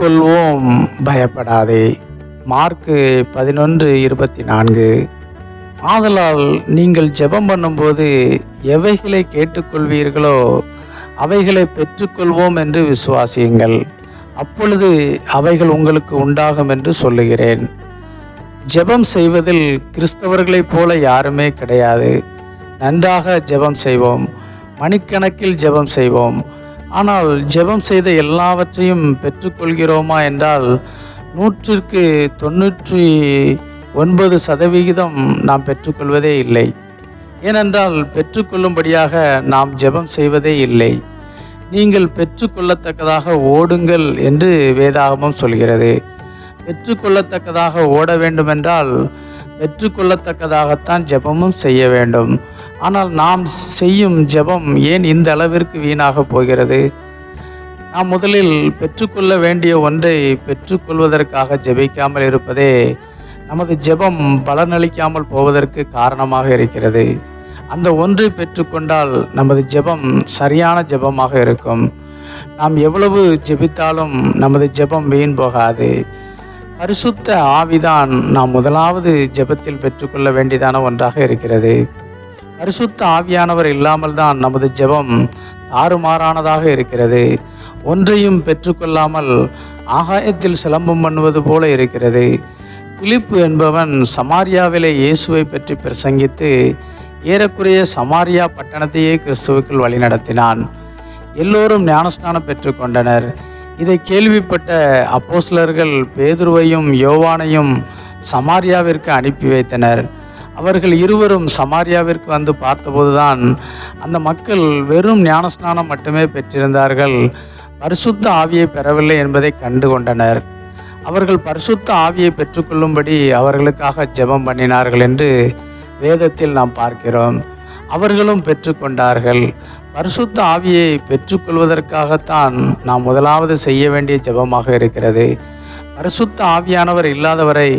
கொள்வோம். பயப்படாதே. மார்க்கு பதினொன்று இருபத்தி நான்கு ஆதலால் நீங்கள் ஜெபம் பண்ணும்போது எவைகளை கேட்டுக்கொள்வீர்களோ அவைகளை பெற்றுக்கொள்வோம் என்று விசுவாசியுங்கள். அப்பொழுது அவைகள் உங்களுக்கு உண்டாகும் என்று சொல்லுகிறேன். ஜெபம் செய்வதில் கிறிஸ்தவர்களைப் போல யாருமே கிடையாது. நன்றாக ஜெபம் செய்வோம். மணிக்கணக்கில் ஜெபம் செய்வோம். ஆனால் ஜெபம் செய்த எல்லாவற்றையும் பெற்றுக்கொள்கிறோமா என்றால் நூற்றிற்கு தொண்ணூற்றி ஒன்பது சதவிகிதம் நாம் பெற்றுக்கொள்வதே இல்லை. ஏனென்றால் பெற்றுக்கொள்ளும்படியாக நாம் ஜெபம் செய்வதே இல்லை. நீங்கள் பெற்றுக்கொள்ளத்தக்கதாக ஓடுங்கள் என்று வேதாகமம் சொல்கிறது. பெற்றுக்கொள்ளத்தக்கதாக ஓட வேண்டுமென்றால் பெற்றுக்கொள்ளத்தக்கதாகத்தான் ஜெபமும் செய்ய வேண்டும். ஆனால் நாம் செய்யும் ஜெபம் ஏன் இந்த அளவிற்கு வீணாக போகிறது? நாம் முதலில் பெற்றுக்கொள்ள வேண்டிய ஒன்றை பெற்றுக்கொள்வதற்காக ஜெபிக்காமல் இருப்பதே நமது ஜெபம் பலனளிக்காமல் போவதற்கு காரணமாக இருக்கிறது. அந்த ஒன்றை பெற்றுக்கொண்டால் நமது ஜெபம் சரியான ஜெபமாக இருக்கும். நாம் எவ்வளவு ஜெபித்தாலும் நமது ஜெபம் வீண் போகாது. பரிசுத்த ஆவிதான் நாம் முதலாவது ஜெபத்தில் பெற்றுக்கொள்ள வேண்டியதான ஒன்றாக இருக்கிறது. பரிசுத்த ஆவியானவர் இல்லாமல் தான் நமது ஜெபம் தாறுமாறானதாக இருக்கிறது. ஒன்றையும் பெற்றுக்கொள்ளாமல் ஆகாயத்தில் சிலம்பம் பண்ணுவது போல இருக்கிறது. பிலிப்பு என்பவன் சமாரியாவிலே இயேசுவை பற்றி பிரசங்கித்து ஏறக்குறைய சமாரியா பட்டணத்தையே கிறிஸ்துவுக்குள் வழிநடத்தினான். எல்லோரும் ஞானஸ்நானம் பெற்றுக்கொண்டனர். இதை கேள்விப்பட்ட அப்போஸ்லர்கள் பேதுருவையும் யோவானையும் சமாரியாவிற்கு அனுப்பி வைத்தனர். அவர்கள் இருவரும் சமாரியாவிற்கு வந்து பார்த்தபோதுதான் அந்த மக்கள் வெறும் ஞானஸ்நானம் மட்டுமே பெற்றிருந்தார்கள். பரிசுத்த ஆவியை பெறவில்லை என்பதை கண்டு கொண்டனர் அவர்கள் பரிசுத்த ஆவியை பெற்றுக்கொள்ளும்படி அவர்களுக்காக ஜெபம் பண்ணினார்கள் என்று வேதத்தில் நாம் பார்க்கிறோம். அவர்களும் பெற்றுக்கொண்டார்கள். பரிசுத்த ஆவியை பெற்றுக்கொள்வதற்காகத்தான் நாம் முதலாவது செய்ய வேண்டிய ஜெபமாக இருக்கிறது. பரிசுத்த ஆவியானவர் இல்லாதவரை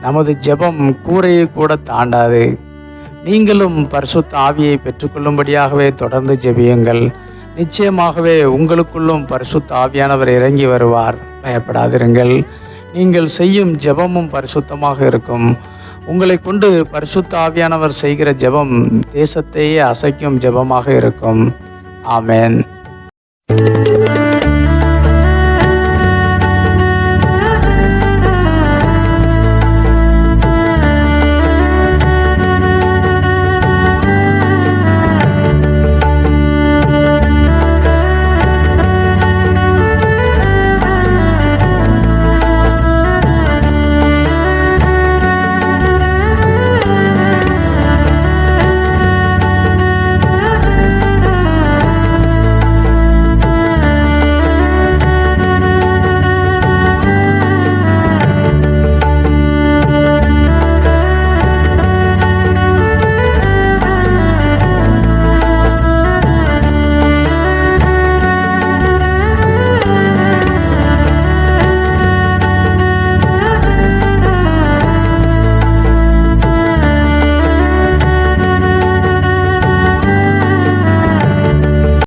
நமது ஜெபம் கூரையை கூட தாண்டாது. நீங்களும் பரிசுத்த ஆவியை பெற்றுக்கொள்ளும்படியாகவே தொடர்ந்து ஜெபியுங்கள். நிச்சயமாகவே உங்களுக்குள்ளும் பரிசுத்த ஆவியானவர் இறங்கி வருவார். பயப்படாதிருங்கள். நீங்கள் செய்யும் ஜெபமும் பரிசுத்தமாக இருக்கும். உங்களை கொண்டு பரிசுத்த ஆவியானவர் செய்கிற ஜெபம் தேசத்தையே அசைக்கும் ஜெபமாக இருக்கும். ஆமேன்.